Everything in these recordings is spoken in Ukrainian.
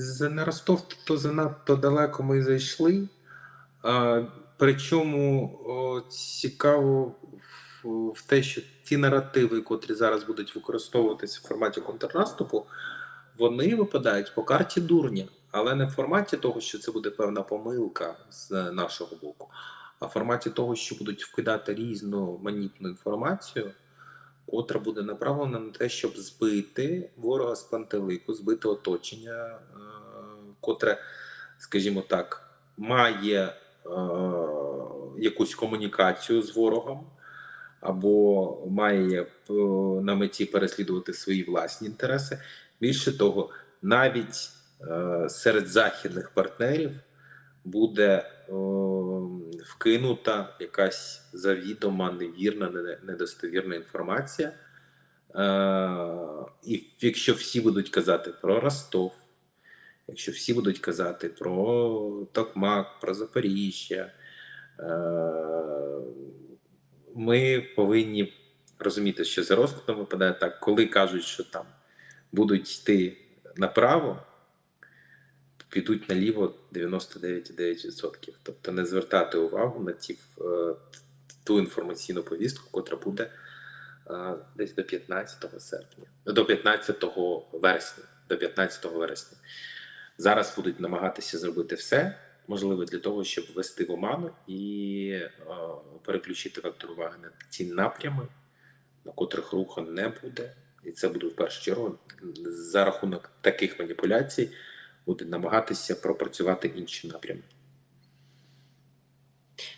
За на Ростов то занадто далеко ми зайшли. Причому цікаво в, в те, що ті наративи, котрі зараз будуть використовуватися в форматі контрнаступу, вони випадають по карті дурня, але не в форматі того, що це буде певна помилка з нашого боку, а в форматі того, що будуть вкидати різну манітну інформацію, котра буде направлена на те, щоб збити ворога з пантелику, збити оточення, е, котре, скажімо так, має е, якусь комунікацію з ворогом, або має е, на меті переслідувати свої власні інтереси. Більше того, навіть серед західних партнерів буде е, вкинута якась завідома невірна, недостовірна інформація. Е, і якщо всі будуть казати про Ростов, якщо всі будуть казати про Токмак, про Запоріжжя, е, ми повинні розуміти, що за розкладом випадає так, коли кажуть, що там будуть йти направо, підуть наліво 99,9%. Тобто не звертати увагу на ті, е, ту інформаційну повістку, котра буде е, десь до 15 серпня, до 15 вересня. До 15 вересня. Зараз будуть намагатися зробити все можливе для того, щоб ввести в оману і е, переключити вектор уваги на ті напрями, на котрих руху не буде. І це буде в першу чергу за рахунок таких маніпуляцій буде намагатися пропрацювати інші напрями.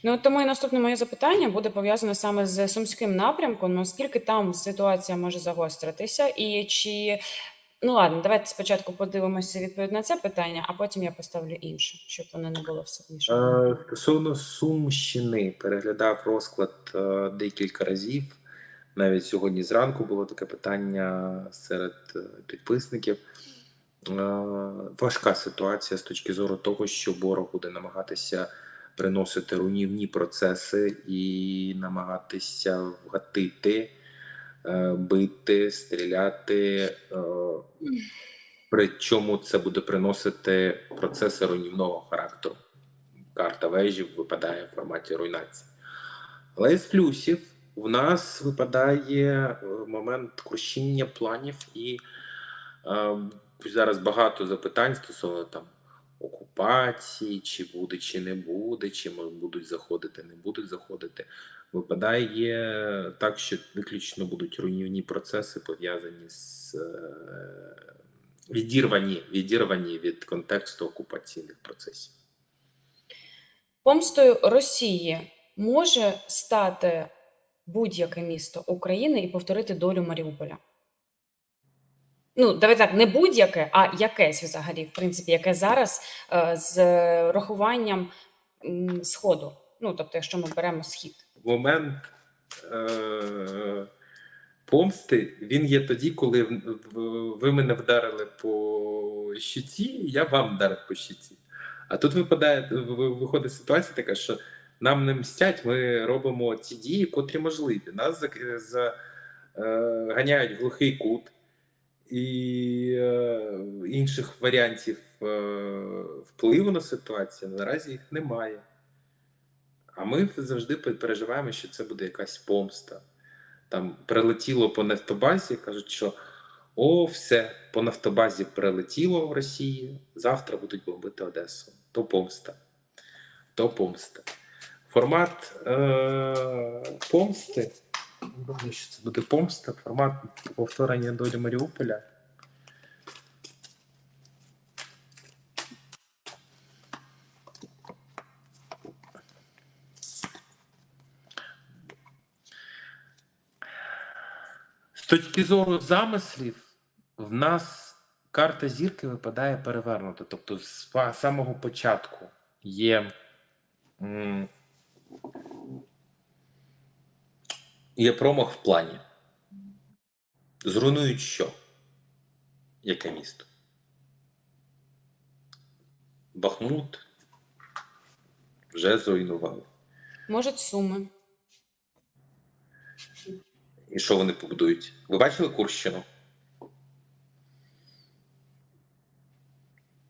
Ну тому і наступне моє запитання буде пов'язане саме з сумським напрямком. Наскільки там ситуація може загостритися, і чи ну ладно, давайте спочатку подивимося відповідь на це питання, а потім я поставлю інше, щоб воно не було все. Е, Стосовно Сумщини, переглядав розклад е, декілька разів. Навіть сьогодні зранку було таке питання серед е, підписників. Е, Важка ситуація з точки зору того, що ворог буде намагатися приносити руйнівні процеси і намагатися вгатити, е, бити, стріляти. е, Причому це буде приносити процеси руйнівного характеру. Карта вежі випадає в форматі руйнації. Але з плюсів в нас випадає момент крушіння планів, і е, зараз багато запитань стосовно там окупації, чи буде, чи не буде, чи будуть заходити, не будуть заходити. Випадає так, що виключно будуть руйнівні процеси пов'язані з е, відірвані, відірвані від контексту окупаційних процесів. Помстою Росії може стати будь-яке місто України і повторити долю Маріуполя. Ну, давай так, не будь-яке, а якесь взагалі, в принципі, яке зараз е, з рахуванням сходу. Ну, тобто, якщо ми беремо схід. момент е- помсти він є тоді, коли ви мене вдарили по щиці, я вам вдарив по щиці. А тут випадає, виходить ситуація така, що нам не мстять, ми робимо ті дії, котрі можливі. Нас за, за, е, в глухий кут, і е, інших варіантів е, впливу на ситуацію наразі їх немає. А ми завжди переживаємо, що це буде якась помста. Там прилетіло по нафтобазі, кажуть, що о, все, по нафтобазі прилетіло в Росію, завтра будуть бомбити Одесу. То помста. То помста. Формат е- помсти. Думаю, що це буде помста, формат повторення долі Маріуполя. З точки зору замислів, в нас карта зірки випадає перевернута. Тобто, з самого початку є, є промах в плані. Зруйнують що? Яке місто? Бахмут вже зруйнували. Може, суми. І що вони побудують? Ви бачили Курщину?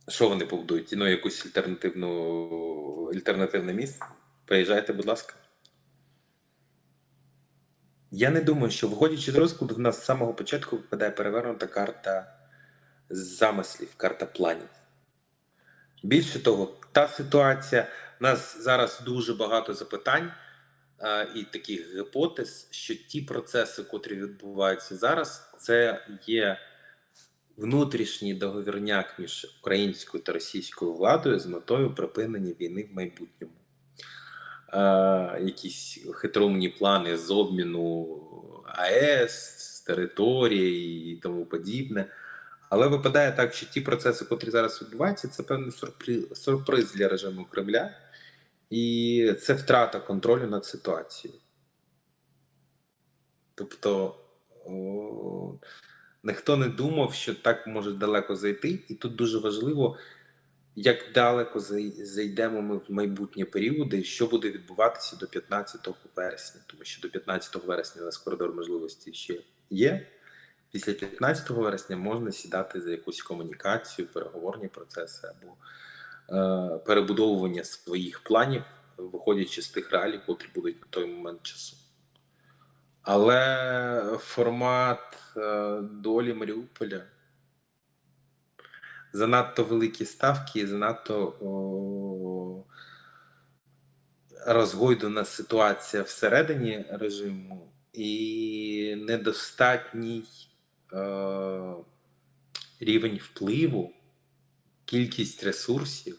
Що вони побудують? Ну, якусь альтернативну альтернативне місце? Приїжджайте, будь ласка. Я не думаю, що виходячи з розкладу, в нас з самого початку випадає перевернута карта замислів, карта планів. Більше того, та ситуація, в нас зараз дуже багато запитань е, і таких гіпотез, що ті процеси, котрі відбуваються зараз, це є внутрішній договірняк між українською та російською владою з метою припинення війни в майбутньому. Е, якісь хитромні плани з обміну АЕС, з території і тому подібне. Але випадає так, що ті процеси, котрі зараз відбуваються, це певний сюрприз, для режиму Кремля, і це втрата контролю над ситуацією. Тобто о, ніхто не думав, що так може далеко зайти, і тут дуже важливо, як далеко зайдемо ми в майбутні періоди, що буде відбуватися до 15 вересня, тому що до 15 вересня у нас коридор можливості ще є. Після 15 вересня можна сідати за якусь комунікацію, переговорні процеси або е, перебудовування своїх планів, виходячи з тих реалій, котрі будуть на той момент часу. Але формат е, долі Маріуполя занадто великі ставки і занадто о, ситуація всередині режиму і недостатній е, рівень впливу, кількість ресурсів.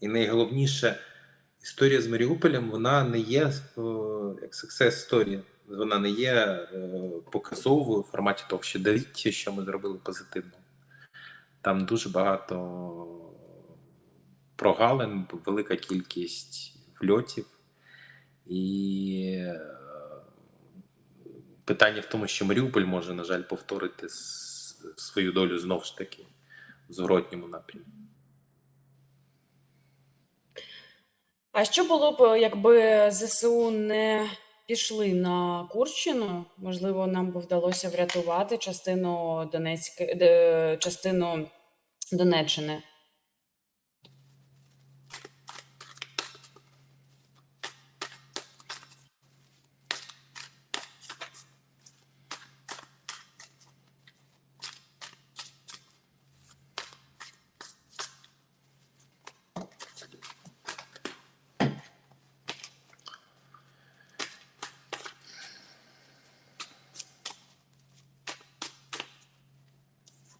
І найголовніше, історія з Маріуполем вона не є е, як success story, вона не є е, показовою в форматі того, що дивіться, що ми зробили позитивно. Там дуже багато прогалин, велика кількість вльотів. І е, питання в тому, що Маріуполь може, на жаль, повторити свою долю знову ж таки в зворотньому напрямі. А що було б, якби ЗСУ не пішли на Курщину? Можливо, нам би вдалося врятувати частину Донецьки, частину Донеччини.